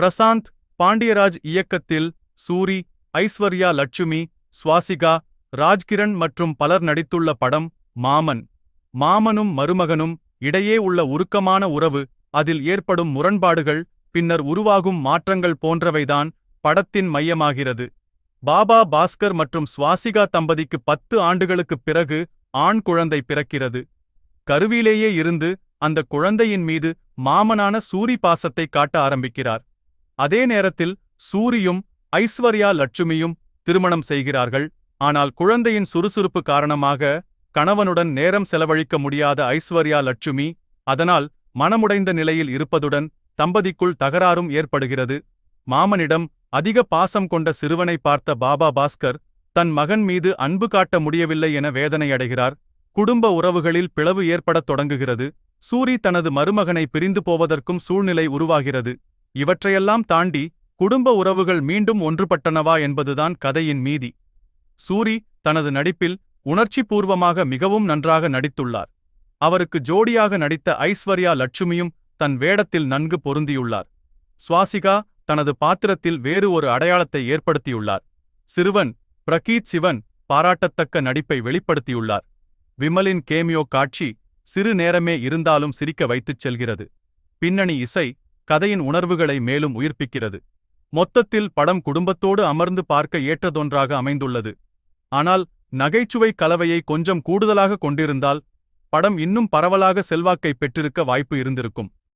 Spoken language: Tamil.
பிரசாந்த் பாண்டியராஜ் இயக்கத்தில் சூரி ஐஸ்வர்யா லட்சுமி சுவாசிகா ராஜ்கிரண் மற்றும் பலர் நடித்துள்ள படம் மாமன். மாமனும் மருமகனும் இடையே உள்ள உருக்கமான உறவு அதில் ஏற்படும் முரண்பாடுகள் பின்னர் உருவாகும் மாற்றங்கள் போன்றவைதான் படத்தின் மையமாகிறது. பாபா பாஸ்கர் மற்றும் சுவாசிகா தம்பதிக்கு பத்து ஆண்டுகளுக்குப் பிறகு ஆண் குழந்தை பிறக்கிறது. கருவிலேயே இருந்து அந்த குழந்தையின் மீது மாமனான சூரி பாசத்தை காட்ட ஆரம்பிக்கிறார். அதே நேரத்தில் சூரியும் ஐஸ்வர்யா லட்சுமியும் திருமணம் செய்கிறார்கள். ஆனால் குழந்தையின் சுறுசுறுப்பு காரணமாக கணவனுடன் நேரம் செலவழிக்க முடியாத ஐஸ்வர்யா லட்சுமி அதனால் மனமுடைந்த நிலையில் இருப்பதுடன் தம்பதிக்குள் தகராறும் ஏற்படுகிறது. மாமனிடம் அதிக பாசம் கொண்ட சிறுவனை பார்த்த பாபா பாஸ்கர் தன் மகன் மீது அன்பு காட்ட முடியவில்லை என வேதனையடைகிறார். குடும்ப உறவுகளில் பிளவு ஏற்படத் தொடங்குகிறது. சூரி தனது மருமகனை பிரிந்து போவதற்கும் சூழ்நிலை உருவாகிறது. இவற்றையெல்லாம் தாண்டி குடும்ப உறவுகள் மீண்டும் ஒன்றுபட்டனவா என்பதுதான் கதையின் மீதி. சூரி தனது நடிப்பில் உணர்ச்சிபூர்வமாக மிகவும் நன்றாக நடித்துள்ளார். அவருக்கு ஜோடியாக நடித்த ஐஸ்வர்யா லட்சுமியும் தன் வேடத்தில் நன்கு பொருந்தியுள்ளார். சுவாசிகா தனது பாத்திரத்தில் வேறு ஒரு அடையாளத்தை ஏற்படுத்தியுள்ளார். சிறுவன் பிரகீத் சிவன் பாராட்டத்தக்க நடிப்பை வெளிப்படுத்தியுள்ளார். விமலின் கேமியோ காட்சி சிறு நேரமே இருந்தாலும் சிரிக்க வைத்துச் செல்கிறது. பின்னணி இசை கதையின் உணர்வுகளை மேலும் உயிர்ப்பிக்கிறது. மொத்தத்தில் படம் குடும்பத்தோடு அமர்ந்து பார்க்க ஏற்றதொன்றாக அமைந்துள்ளது. ஆனால் நகைச்சுவை கலவையை கொஞ்சம் கூடுதலாக கொண்டிருந்தால் படம் இன்னும் பரவலாக செல்வாக்கை பெற்றிருக்க வாய்ப்பு இருந்திருக்கும்.